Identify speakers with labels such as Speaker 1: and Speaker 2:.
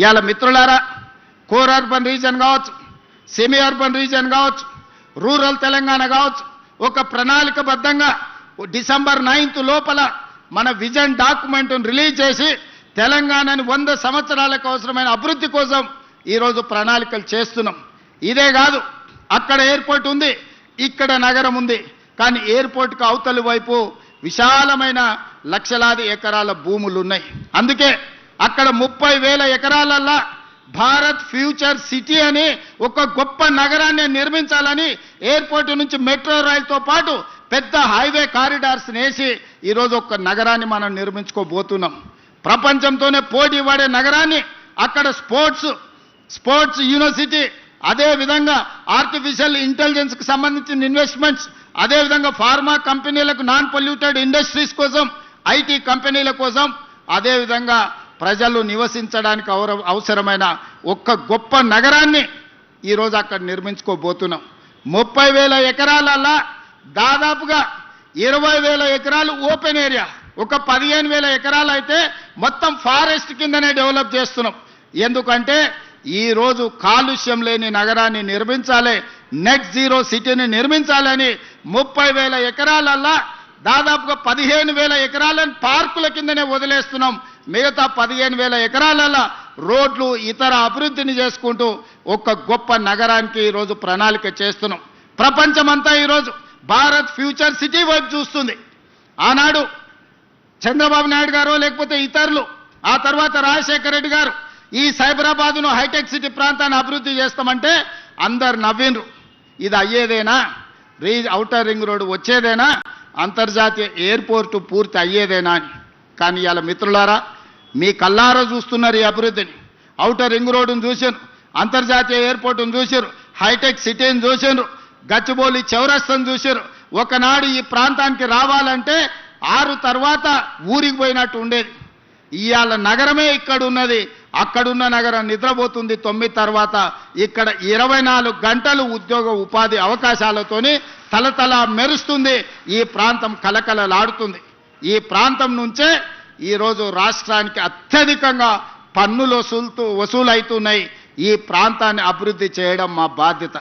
Speaker 1: ఇవాళ మిత్రులారా core urban region కావచ్చు సెమీ అర్బన్ రీజన్ కావచ్చు రూరల్ తెలంగాణ కావచ్చు ఒక ప్రణాళికబద్ధంగా డిసెంబర్ నైన్త్ లోపల మన విజన్ డాక్యుమెంట్ను రిలీజ్ చేసి తెలంగాణని వంద సంవత్సరాలకు అవసరమైన అభివృద్ధి కోసం ఈరోజు ప్రణాళికలు చేస్తున్నాం. ఇదే కాదు అక్కడ ఎయిర్పోర్ట్ ఉంది ఇక్కడ నగరం ఉంది. కానీ ఎయిర్పోర్ట్కి అవతలి వైపు విశాలమైన లక్షలాది ఎకరాల భూములు ఉన్నాయి అందుకే అక్కడ ముప్పై వేల ఎకరాలల్లా భారత్ ఫ్యూచర్ సిటీ అని ఒక గొప్ప నగరాన్ని నిర్మించాలని ఎయిర్పోర్ట్ నుంచి మెట్రో రైల్తో పాటు పెద్ద హైవే కారిడార్స్ వేసి ఈరోజు ఒక నగరాన్ని మనం నిర్మించుకోబోతున్నాం. ప్రపంచంతోనే పోటీ పడే నగరాన్ని అక్కడ స్పోర్ట్స్ స్పోర్ట్స్ యూనివర్సిటీ అదేవిధంగా ఆర్టిఫిషియల్ ఇంటెలిజెన్స్కి సంబంధించిన ఇన్వెస్ట్మెంట్స్ అదే విధంగా ఫార్మా కంపెనీలకు నాన్ పొల్యూటెడ్ ఇండస్ట్రీస్ కోసం ఐటీ కంపెనీల కోసం అదేవిధంగా ప్రజలు నివసించడానికి అవసరమైన ఒక్క గొప్ప నగరాన్ని ఈరోజు అక్కడ నిర్మించుకోబోతున్నాం. ముప్పై వేల ఎకరాలల్లా దాదాపుగా ఇరవై వేల ఎకరాలు ఓపెన్ ఏరియా. ఒక పదిహేను వేల ఎకరాలు అయితే మొత్తం ఫారెస్ట్ కిందనే డెవలప్ చేస్తున్నాం. ఎందుకంటే ఈరోజు కాలుష్యం లేని నగరాన్ని నిర్మించాలి నెట్ జీరో సిటీని నిర్మించాలని ముప్పై వేల ఎకరాలల్లా దాదాపుగా పదిహేను వేల ఎకరాలను పార్కుల కిందనే వదిలేస్తున్నాం. మిగతా పదిహేను వేల ఎకరాలలో రోడ్లు ఇతర అభివృద్ధిని చేసుకుంటూ ఒక గొప్ప నగరానికి ఈరోజు ప్రణాళిక చేస్తున్నాం. ప్రపంచమంతా ఈరోజు భారత్ ఫ్యూచర్ సిటీ వైపు చూస్తుంది. ఆనాడు చంద్రబాబు నాయుడు గారు లేకపోతే ఇతరులు ఆ తర్వాత రాజశేఖర రెడ్డి గారు ఈ సైబరాబాదును హైటెక్ సిటీ ప్రాంతాన్ని అభివృద్ధి చేస్తామంటే అందరు నవ్విండ్రు. ఇది అయ్యేదేనా? రీ అవుటర్ రింగ్ రోడ్డు వచ్చేదేనా? అంతర్జాతీయ ఎయిర్పోర్టు పూర్తి అయ్యేదేనా అని. కానీ ఇవాళ మిత్రులారా మీ కల్లారా చూస్తున్నారు ఈ అభివృద్ధిని. అవుటర్ రింగ్ రోడ్డును చూశారు అంతర్జాతీయ ఎయిర్పోర్టును చూశారు హైటెక్ సిటీని చూశారు గచ్చిబౌలి చౌరస్తను చూశారు. ఒకనాడు ఈ ప్రాంతానికి రావాలంటే ఆరు తర్వాత ఊరికి పోయినట్టు ఉండేది. ఇవాళ నగరమే ఇక్కడ ఉన్నది అక్కడున్న నగరం నిద్రపోతుంది. తొమ్మిది తర్వాత ఇక్కడ ఇరవై నాలుగు గంటలు ఉద్యోగ ఉపాధి అవకాశాలతోని తలతల మెరుస్తుంది. ఈ ప్రాంతం కలకలలాడుతుంది ఈ ప్రాంతం నుంచే ఈరోజు రాష్ట్రానికి అత్యధికంగా పన్నులు వసూలుతూ వసూలవుతున్నాయి ఈ ప్రాంతాన్ని అభివృద్ధి చేయడం మా బాధ్యత.